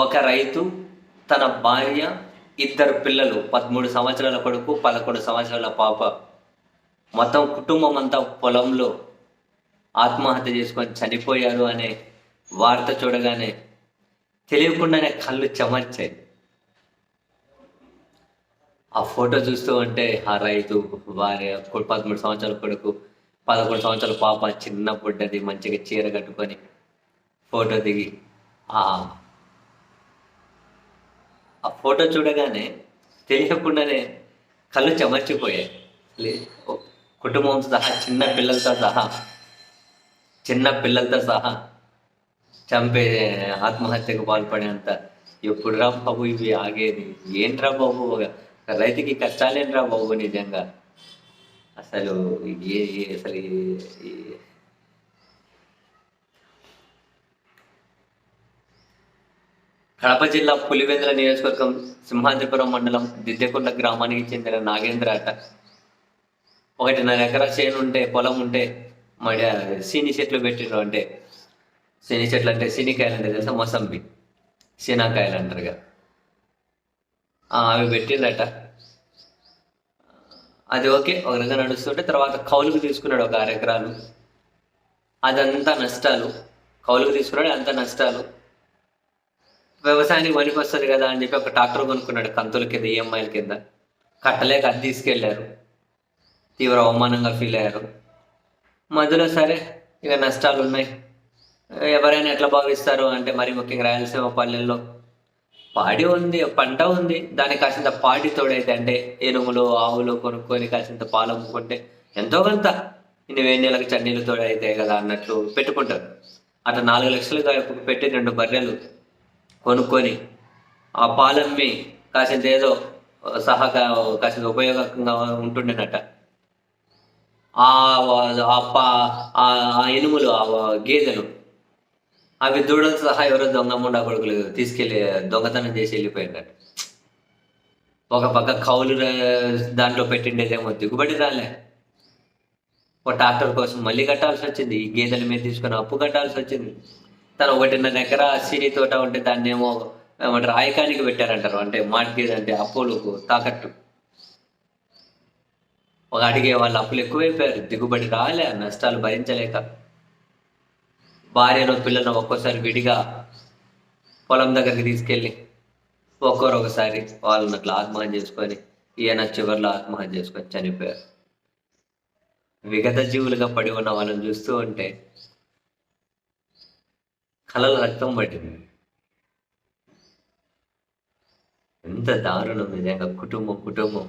ఒక రైతు తన భార్య ఇద్దరు పిల్లలు పదమూడు సంవత్సరాల కొడుకు పదకొండు సంవత్సరాల పాప. మొత్తం కుటుంబం అంతా పొలంలో ఆత్మహత్య చేసుకొని చనిపోయారు అనే వార్త చూడగానే తెలియకుండానే కళ్ళు చెమర్చాయి. ఆ ఫోటో చూస్తూ ఉంటే ఆ రైతు భార్య పదమూడు సంవత్సరాల కొడుకు పదకొండు సంవత్సరాల పాప చిన్న బుడ్డది మంచిగా చీర కట్టుకొని ఫోటో దిగి ఆ ఆ ఫోటో చూడగానే తెలియకుండానే కళ్ళు చెమర్చిపోయాయి. లే- సహా చిన్న పిల్లలతో సహా చిన్న పిల్లలతో సహా చంపే ఆత్మహత్యకు పాల్పడేంత ఎప్పుడురా బాబు ఇవి ఆగేది? ఏంట్రా బాబు? రైతుకి కష్టాలేంట్రా బాబు నిజంగా? అసలు ఏ- అసలు ఏ- ఏ- కడప జిల్లా పులివెందుల నియోజకవర్గం సింహాద్రిపురం మండలం దిద్దెకొండ గ్రామానికి చెందిన నాగేంద్ర అట ఒకటిన్నర ఎకరా చేను ఉంటే పొలం ఉంటే మడి సీని చెట్లు పెట్టిండ్రు అంటే సీని చెట్లు అంటే సీనికాయలు అంటే తెలుసా? మొసంబి. సీనాకాయలు అంటారు అవి పెట్టిండట అది ఓకే ఒక రకంగా నడుస్తుంటే తర్వాత కౌలుకు తీసుకున్నాడు ఒక ఆరు ఎకరాలు అదంతా నష్టాలు. కౌలుకు తీసుకున్నాడు అంత నష్టాలు. వ్యవసాయానికి పనికి వస్తుంది కదా అని చెప్పి ఒక ట్రాక్టర్ కొనుక్కున్నాడు కంతుల కింద ఈఎంఐల కింద. కట్టలేక అది తీసుకెళ్ళారు తీవ్ర అవమానంగా ఫీల్ అయ్యారు. మధ్యలో సరే ఇక నష్టాలు ఉన్నాయి. ఎవరైనా ఎట్లా భావిస్తారు అంటే మరి ముఖ్యంగా రాయలసీమ పల్లెల్లో పాడి ఉంది పంట ఉంది. దానికి కాసింత పాడి తోడైతే అంటే ఎరుములు ఆవులు కొనుక్కొని కాసింత పాలు అమ్ముకుంటే ఎంతో కొంత ఇన్ని వేడి నెలలకు చన్నీళ్ళు తోడైతే కదా అన్నట్లు పెట్టుకుంటారు. అట్లా నాలుగు లక్షలుగా పెట్టి రెండు బర్రెలు. కొనుక్కొని ఆ పాలమ్మి కాసింత ఏదో సహగా కాసింత ఉపయోగకంగా ఉంటుండేనట. ఆ ఆ పా- ఆ ఎనుములు ఆ గేదెలు అవి దూడలు సహా ఎవరో దొంగ ముండా కొడుకులు తీసుకెళ్ళి దొంగతనం చేసి వెళ్ళిపోయినట్టు ఒక పక్క కౌలు దాంట్లో పెట్టిండేదేమో దిగుబడి రాలే. ఒక ట్రాక్టర్ కోసం మళ్ళీ కట్టాల్సి వచ్చింది. ఈ గేదెల మీద తీసుకొని అప్పు కట్టాల్సి వచ్చింది. తను ఒకటిన్నర ఎకరా సిరి తోట ఉంటే దాన్ని ఏమో ఏమంటారు ఆయకానికి పెట్టారంటారు. అంటే మాటి అంటే అప్పులకు తాకట్టు. ఒక అడిగే వాళ్ళు అప్పులు ఎక్కువైపోయారు. దిగుబడి రాలే నష్టాలు భరించలేక. భార్యను పిల్లలను ఒక్కోసారి విడిగా పొలం దగ్గరికి తీసుకెళ్ళి ఒక్కొరు ఒకసారి వాళ్ళని అట్లా ఆత్మహత్య చేసుకొని ఈయన చివరిలో ఆత్మహత్య చేసుకొని చనిపోయారు. విగత జీవులుగా పడి ఉన్న వాళ్ళని చూస్తూ ఉంటే కలల రక్తం పట్టింది ఎంత దారుణం నిజంగా కుటుంబం కుటుంబం